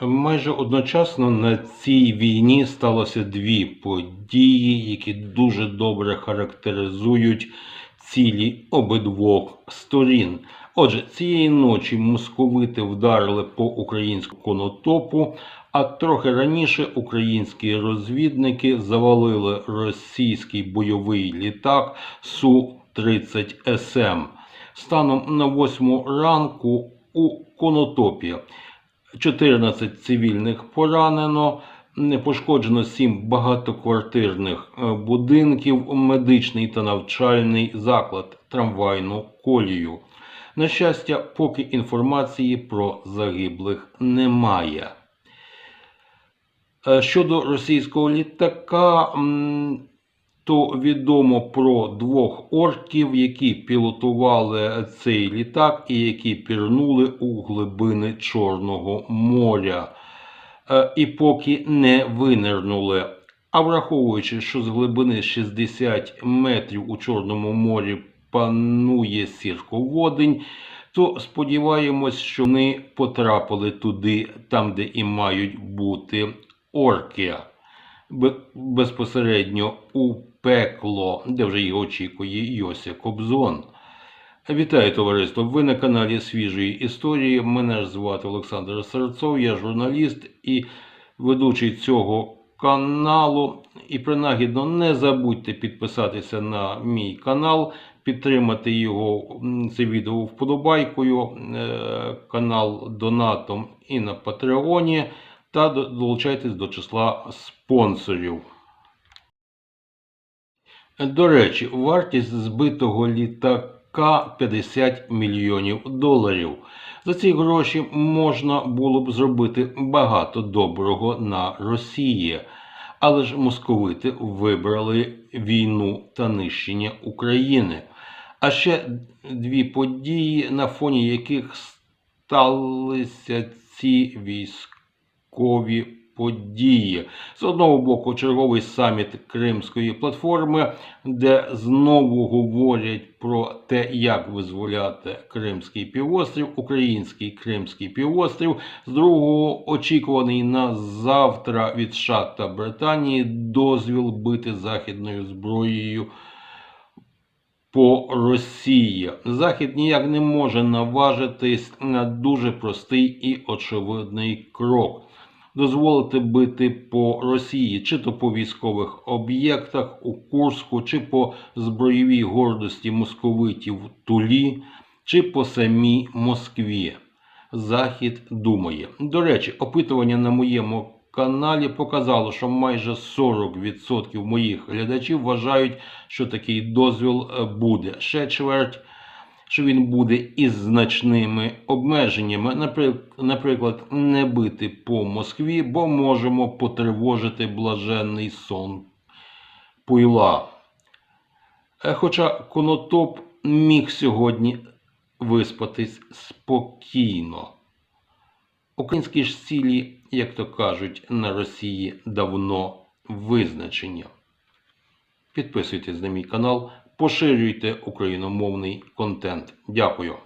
Майже одночасно на цій війні сталося дві події, які дуже добре характеризують цілі обидвох сторін. Отже, цієї ночі московити вдарили по українському конотопу, а трохи раніше українські розвідники завалили російський бойовий літак Су-30 СМ. Станом на 8 ранку у конотопі 14 цивільних поранено, не пошкоджено 7 багатоквартирних е, будинків, медичний та навчальний заклад, трамвайну колію. На щастя, поки інформації про загиблих немає. Е, Щодо російського літака, то відомо про двох орків, які пілотували цей літак і які пірнули у глибини Чорного моря. Е, І поки не винирнули. А враховуючи, що з глибини 60 метрів у Чорному морі панує сірководень, то сподіваємось, що вони потрапили туди, там, де і мають бути орки безпосередньо у пекло, де вже їх очікує Йося Кобзон. Вітаю товариство! Ви на каналі Свіжої історії. Мене ж звати Олександр Серцов, я журналіст і ведучий цього каналу. І принагідно не забудьте підписатися на мій канал, підтримати його це відео вподобайкою, е, канал донатом і на Патреоні та долучайтесь до числа спонсорів. До речі, вартість збитого літака 50 мільйонів доларів. За ці гроші можна було б зробити багато доброго на Росії. Але ж московити вибрали війну та нищення України. А ще дві події, на фоні яких сталися ці військові події. З одного боку, черговий саміт Кримської платформи, де знову говорять про те, як визволяти Кримський півострів, український Кримський півострів. З другого, очікуваний на завтра від США та Британії дозвіл бити західною зброєю по Росії. Захід ніяк не може наважитись на дуже простий і очевидний крок. Дозволити бити по Росії, чи то по військових об'єктах у Курську, чи по збройовій гордості московитів Тулі, чи по самій Москві. Захід думає. До речі, опитування на моєму каналі показало, що майже 40% моїх глядачів вважають, що такий дозвіл е, буде. Ще чверть, що він буде із значними обмеженнями. Наприклад, не бити по Москві, бо можемо потривожити блаженний сон пуйла. Е, Хоча Конотоп міг сьогодні виспатись спокійно. Українські ж цілі, як то кажуть, на Росії давно визначені. Підписуйтесь на мій канал, поширюйте україномовний контент. Дякую.